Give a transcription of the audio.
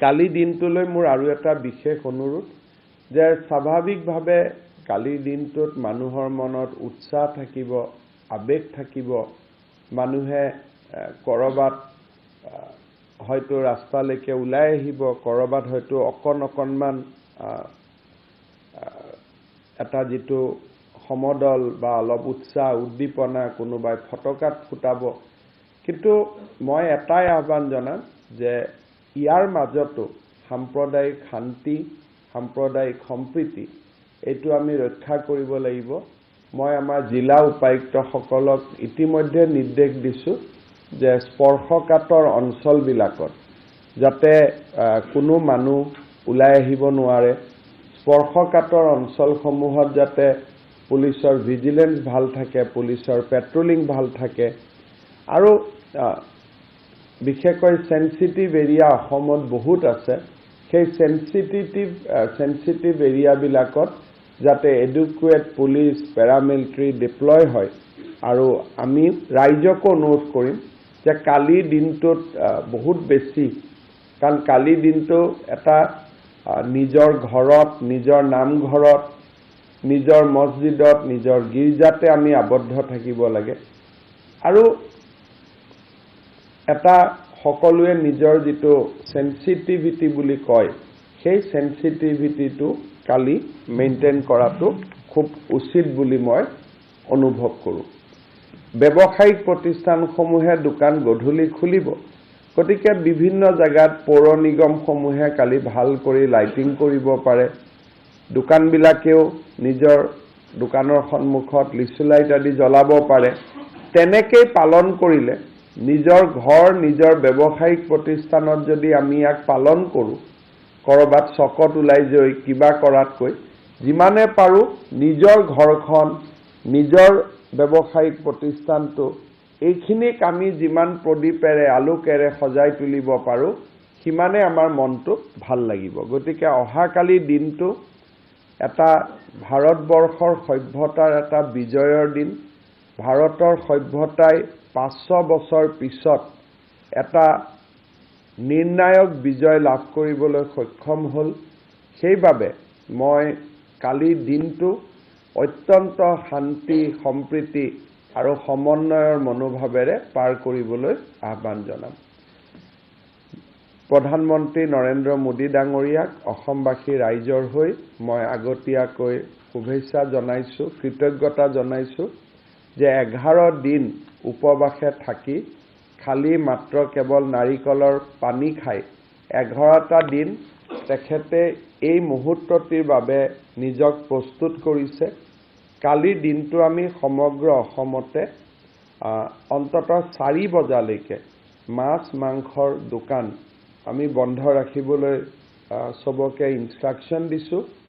কালি দিনটোলৈ মোৰ আৰু এটা বিশেষ অনুৰোধ যে স্বাভাৱিকভাৱে কালিৰ দিনটোত মানুহৰ মনত উৎসাহ থাকিব আৱেগ থাকিব। মানুহে ক'ৰবাত হয়তো ৰাস্তালৈকে ওলাই আহিব ক'ৰবাত হয়তো অকণ অকণমান এটা যিটো সমদল বা অলপ উৎসাহ উদ্দীপনা কোনোবাই ফটকাত ফুটাব। কিন্তু মই এটাই আহ্বান জনাম যে ইয়াৰ মাজতো সাম্প্ৰদায়িক শান্তি সাম্প্ৰদায়িক সম্প্ৰীতি এইটো আমি ৰক্ষা কৰিব লাগিব। মই আমাৰ জিলা উপায়ুক্তসকলক ইতিমধ্যে নিৰ্দেশ দিছোঁ যে স্পৰ্শকাতৰ অঞ্চলবিলাকত যাতে কোনো মানুহ ওলাই আহিব নোৱাৰে। স্পৰ্শকাতৰ অঞ্চলসমূহত যাতে পুলিচৰ ভিজিলেঞ্চ ভাল থাকে পুলিচৰ পেট্ৰলিং ভাল থাকে। আৰু বিশেষকৈ চেঞ্চিটিভ এৰিয়া অসমত বহুত আছে। সেই চেঞ্চিটিভ চেঞ্চিটিভ এৰিয়াবিলাকত যাতে এডুকুৱেট পুলিচ পেৰামিলিটাৰী ডিপ্লয় হয়। আৰু আমি ৰাইজকো অনুৰোধ কৰিম যে কালিৰ দিনটোত বহুত বেছি কাৰণ কালিৰ দিনটো এটা নিজৰ ঘৰত নিজৰ নামঘৰত নিজৰ মছজিদত নিজৰ গীৰ্জাতে আমি আবদ্ধ থাকিব লাগে। আৰু এটা সকলোৱে নিজৰ যিটো চেঞ্চিটিভিটি বুলি কয় সেই চেঞ্চিটিভিটিটো কালি মেইনটেইন কৰাটো খুব উচিত বুলি মই অনুভৱ কৰোঁ। ব্যৱসায়িক প্ৰতিষ্ঠানসমূহে দোকান গধূলি খুলিব গতিকে বিভিন্ন জেগাত পৌৰ নিগমসমূহে কালি ভাল কৰি লাইটিং কৰিব পাৰে। দোকানবিলাকেও নিজৰ দোকানৰ সন্মুখত লিচু লাইট আদি জ্বলাব পাৰে। তেনেকেই পালন কৰিলে নিজৰ ঘৰ নিজৰ ব্যৱসায়িক প্ৰতিষ্ঠানত যদি আমি ইয়াক পালন কৰোঁ ক'ৰবাত চকত ওলাই গৈ কিবা কৰাতকৈ যিমানে পাৰোঁ নিজৰ ঘৰখন নিজৰ ব্যৱসায়িক প্ৰতিষ্ঠানটো এইখিনিক আমি যিমান প্ৰদীপেৰে আলোকেৰে সজাই তুলিব পাৰোঁ সিমানে আমাৰ মনটো ভাল লাগিব। গতিকে অহাকালি দিনটো এটা ভাৰতবৰ্ষৰ সভ্যতাৰ এটা বিজয়ৰ দিন। ভাৰতৰ সভ্যতাই পাঁচশ বছৰ পিছত এটা নিৰ্ণায়ক বিজয় লাভ কৰিবলৈ সক্ষম হ'ল। সেইবাবে মই কালিৰ দিনটো অত্যন্ত শান্তি সম্প্ৰীতি আৰু সমন্বয়ৰ মনোভাৱেৰে পাৰ কৰিবলৈ আহ্বান জনাম। প্ৰধানমন্ত্ৰী নৰেন্দ্ৰ মোদী ডাঙৰীয়াক অসমবাসী ৰাইজৰ হৈ মই আগতীয়াকৈ শুভেচ্ছা জনাইছোঁ কৃতজ্ঞতা জনাইছোঁ। যে এঘাৰ দিন উপবাসে থাকি খালি মাত্ৰ কেৱল নাৰিকলৰ পানী খাই এঘাৰটা দিন তেখেতে এই মুহূৰ্তটিৰ বাবে নিজক প্ৰস্তুত কৰিছে। কালিৰ দিনটো আমি সমগ্ৰ অসমতে অন্ততঃ চাৰি বজালৈকে মাছ মাংসৰ দোকান আমি বন্ধ ৰাখিবলৈ চবকে ইনষ্ট্ৰাকশ্যন দিছোঁ।